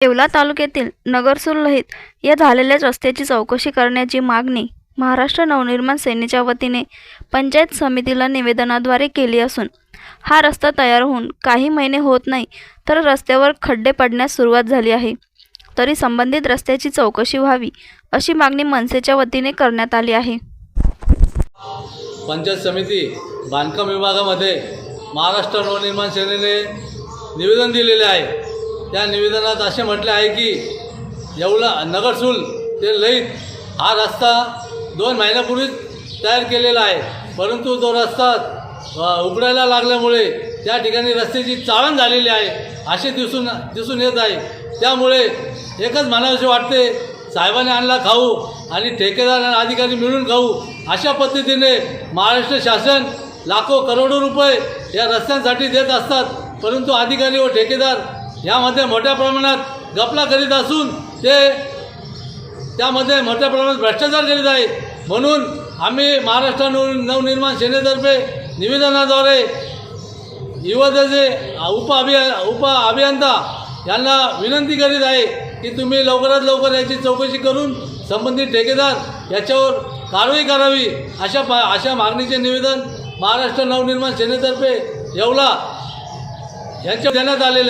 येवला तालुक्यातील नगरसुलहित या झालेल्या रस्त्याची चौकशी करण्याची मागणी महाराष्ट्र नवनिर्माण सेनेच्या वतीने पंचायत समितीला निवेदनाद्वारे केली असून हा रस्ता तयार होऊन काही महिने होत नाही तर रस्त्यावर खड्डे पडण्यास सुरुवात झाली आहे. तरी संबंधित रस्त्याची चौकशी व्हावी अशी मागणी मनसेच्या वतीने करण्यात आली आहे. पंचायत समिती बांधकाम विभागामध्ये महाराष्ट्र नवनिर्माण सेनेने निवेदन दिलेले आहे. त्या निवेदनात असे म्हटले आहे की येवला नगरसूल ते लईत हा रस्ता दोन महिन्यापूर्वीच तयार केलेला आहे. परंतु तो रस्ता उघडायला लागल्यामुळे त्या ठिकाणी रस्त्याची चाळण झालेली आहे असे दिसून दिसून येत आहे. त्यामुळे एकच म्हणावेसे वाटते साहेबाने आणला खाऊ आणि ठेकेदार आणि अधिकारी मिळून खाऊ अशा पद्धतीने महाराष्ट्र शासन लाखो करोडो रुपये या रस्त्यांसाठी देत असतात. परंतु अधिकारी व ठेकेदार यामध्ये मोठ्या प्रमाणात गपला करीत असून ते त्यामध्ये मोठ्या प्रमाणात भ्रष्टाचार करीत आहे म्हणून आम्ही महाराष्ट्र नव नवनिर्माण सेनेतर्फे निवेदनाद्वारे युवतेचे उप अभिया उप अभियंता यांना विनंती करीत आहे की तुम्ही लवकरात लवकर याची चौकशी करून संबंधित ठेकेदार याच्यावर कारवाई करावी अशा पा अशा मागणीचे निवेदन महाराष्ट्र नवनिर्माण सेनेतर्फे येवला यांच्या देण्यात आलेलं आहे.